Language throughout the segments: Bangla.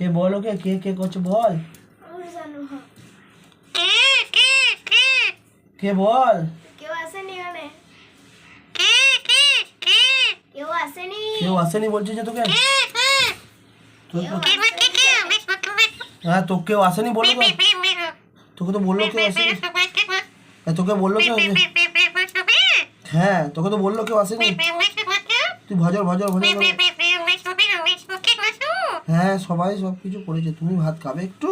কে বল ওকে? কে কে করছে বল? কে বল? কেউ আসেনি যে তোকে? হ্যাঁ কেউ আসেনি বলল তোকে তো বলল কেউ আসেনি। হ্যাঁ, তোকে বলল কেউ হ্যাঁ তোকে তো বলল কেউ আসেনি। তুই ভজর ভজর ভজর। হ্যাঁ সবাই সব কিছু করেছে। তুমি ভাত খাবে একটু?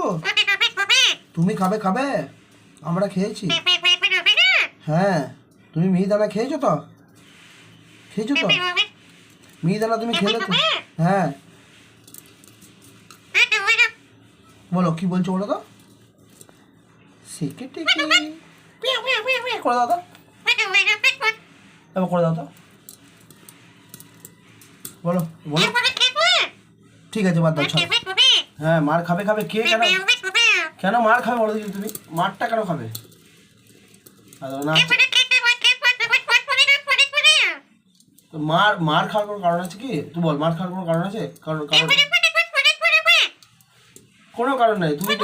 তুমি খাবে খাবে? আমরা খেয়েছি। হ্যাঁ তুমি মিহিদানা খেয়েছো তো? খেয়েছো তো? মিহিদানা, তুমি খেলে তো? হ্যাঁ। বলো, কি বলছো বলো তো? টিকে করে দাও তো। এবার করে দাও তো। বলো বলো। ঠিক আছে বাদ দাও ছাড়ো হ্যাঁ মার খাবে খাবে কে কেন কেন মার খাবে বলো দেখি তুমি মারটা কেন খাবে না তো মার মার খাওয়ার কোনো কারণ আছে কি তুই বল মার খাওয়ার কোনো কারণ আছে কারণ কারণ কোনো কারণ নেই তুমি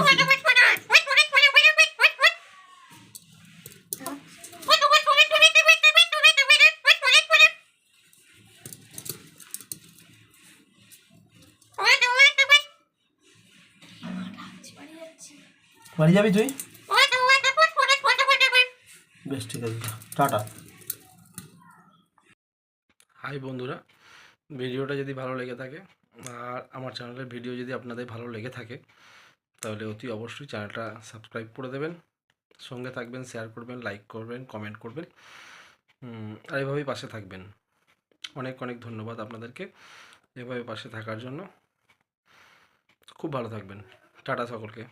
বাড়ি যাবি তুই? বেশ ঠিক আছে টাটা। হাই বন্ধুরা ভিডিওটা যদি ভালো লেগে থাকে আর আমার চ্যানেলের ভিডিও যদি আপনাদের ভালো লেগে থাকে তাহলে অতি অবশ্যই চ্যানেলটা সাবস্ক্রাইব করে দেবেন সঙ্গে থাকবেন শেয়ার করবেন লাইক করবেন কমেন্ট করবেন আর এভাবেই পাশে থাকবেন। অনেক অনেক ধন্যবাদ আপনাদেরকে এভাবে পাশে থাকার জন্য। খুব ভালো থাকবেন। টাটা সকলকে।